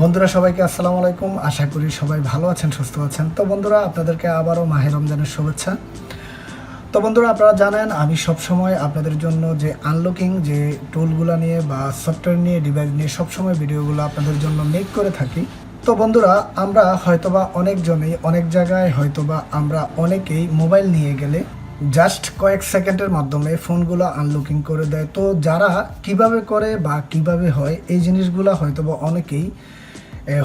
বন্ধুরা, সবাইকে আসসালামু আলাইকুম। আশা করি সবাই ভালো আছেন, সুস্থ আছেন। তো বন্ধুরা, আপনাদেরকে আবারও মাহে রমজানের শুভেচ্ছা। তো বন্ধুরা, আপনারা জানেন, আমি সব সময় আপনাদের জন্য যে আনলকিং যে টুলগুলো নিয়ে বা সফটওয়্যার নিয়ে ডিভাইস নিয়ে সবসময় ভিডিওগুলো আপনাদের জন্য মেক করে থাকি। তো বন্ধুরা, আমরা হয়তোবা অনেকজনেই, অনেক জায়গায় হয়তোবা আমরা অনেকেই মোবাইল নিয়ে গেলে জাস্ট কয়েক সেকেন্ডের মাধ্যমে ফোনগুলো আনলকিং করে দেয়। তো যারা কীভাবে করে বা কীভাবে হয়, এই জিনিসগুলো হয়তোবা অনেকেই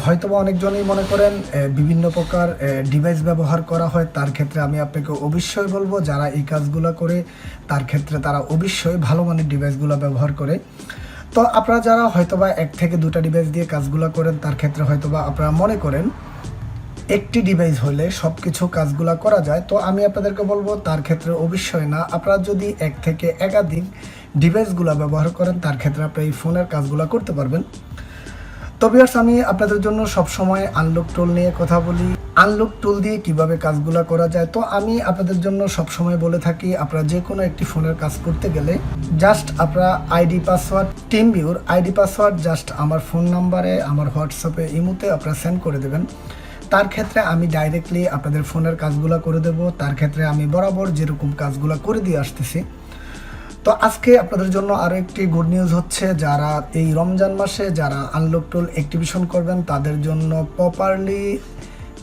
হয়তোবা অনেকজনই মনে করেন বিভিন্ন প্রকার ডিভাইস ব্যবহার করা হয়, তার ক্ষেত্রে আমি আপনাকে অবশ্যই বলব, যারা এই কাজগুলো করে, তার ক্ষেত্রে তারা অবশ্যই ভালো মানের ডিভাইসগুলো ব্যবহার করে। তো আপনারা যারা হয়তোবা এক থেকে দুটা ডিভাইস দিয়ে কাজগুলো করেন, তার ক্ষেত্রে হয়তোবা আপনারা মনে করেন, একটি ডিভাইস হলে সব কিছু কাজগুলো করা যায়। তো আমি আপনাদেরকে বলব, তার ক্ষেত্রে অবশ্যই না। আপনারা যদি এক থেকে একাধিক ডিভাইসগুলো ব্যবহার করেন, তার ক্ষেত্রে আপনি এই ফোনের কাজগুলো করতে পারবেন। তো ভিউয়ার্স আমি আপনাদের জন্য সব সময় আনলক টুল নিয়ে কথা বলি। আনলক টুল দিয়ে কীভাবে কাজগুলো করা যায়? তো আমি আপনাদের জন্য সব সময় বলে থাকি, আপনারা যে কোনো একটি ফোনের কাজ করতে গেলে জাস্ট আপনারা ID password TeamViewer ID password just আমার ফোন নাম্বারে আমার হোয়াটসঅ্যাপে ইমুতে আপনারা সেন্ড করে দেবেন। তার ক্ষেত্রে আমি ডাইরেক্টলি আপনাদের ফোনের কাজগুলো করে দেব। তার ক্ষেত্রে আমি বরাবর যেরকম কাজগুলো করে দিয়ে আসতেছি তো আজকে আপনাদের জন্য আরও একটি গুড নিউজ হচ্ছে, যারা এই রমজান মাসে যারা আনলক টুল অ্যাক্টিভেশন করবেন, তাদের জন্য প্রপারলি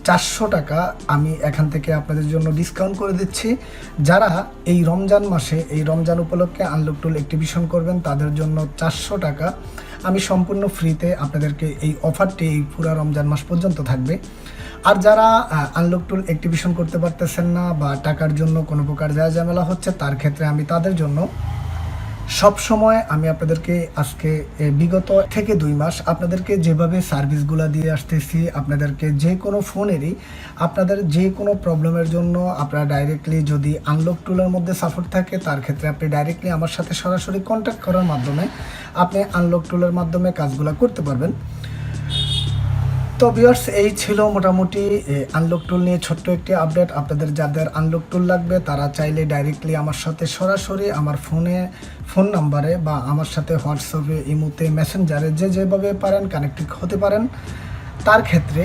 চারশো টাকা আমি এখান থেকে আপনাদের জন্য ডিসকাউন্ট করে দিচ্ছি। যারা এই রমজান মাসে, এই রমজান উপলক্ষে আনলক টুল অ্যাক্টিভেশন করবেন, তাদের জন্য চারশো টাকা আমি সম্পূর্ণ ফ্রিতে আপনাদেরকে এই অফারটি এই পুরো রমজান মাস পর্যন্ত থাকবে। আর যারা আনলক টুল অ্যাক্টিভেশন করতে পারতেছেন না বা টাকার জন্য কোনো প্রকার যা ঝামেলা হচ্ছে, তার ক্ষেত্রে আমি তাদের জন্য সব সময় আমি আপনাদেরকে আজকে বিগত থেকে দুই মাস আপনাদেরকে যেভাবে সার্ভিসগুলো দিয়ে আসতেছি, আপনাদেরকে যে কোনো ফোনেরই আপনাদের যে কোনো প্রবলেমের জন্য আপনারা ডাইরেক্টলি যদি আনলক টুলের মধ্যে সাপোর্ট থাকে, তার ক্ষেত্রে আপনি ডাইরেক্টলি আমার সাথে সরাসরি কন্ট্যাক্ট করার মাধ্যমে আপনি আনলক টুলের মাধ্যমে কাজগুলো করতে পারবেন। তো ভিউয়ার্স এই ছিল মোটামুটি আনলক টুল নিয়ে ছোট্ট একটি আপডেট আপনাদের যাদের আনলক টুল লাগবে, তারা চাইলে ডাইরেক্টলি আমার সাথে সরাসরি আমার ফোনে ফোন নাম্বারে বা আমার সাথে হোয়াটসঅ্যাপে ইমুতে মেসেঞ্জারে যে যেভাবে পারেন কানেক্টেড হতে পারেন। তার ক্ষেত্রে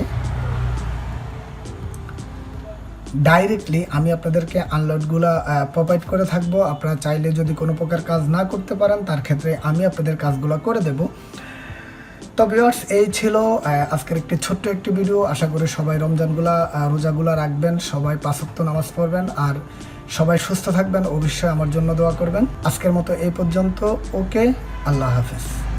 ডাইরেক্টলি আমি আপনাদেরকে আনলোডগুলো প্রোভাইড করে থাকব। আপনারা চাইলে যদি কোনো প্রকার কাজ না করতে পারেন, তার ক্ষেত্রে আমি আপনাদের কাজগুলো করে দেবো। তো ভিউয়ার্স এই ছিল আজকের একটি ছোট্ট একটি ভিডিও আশা করি সবাই রমজানগুলা রোজাগুলা রাখবেন, সবাই পাঁচক্ত নামাজ পড়বেন, আর সবাই সুস্থ থাকবেন, অবশ্যই আমার জন্য দোয়া করবেন। আজকের মতো এই পর্যন্ত, ওকে, আল্লাহ হাফেজ।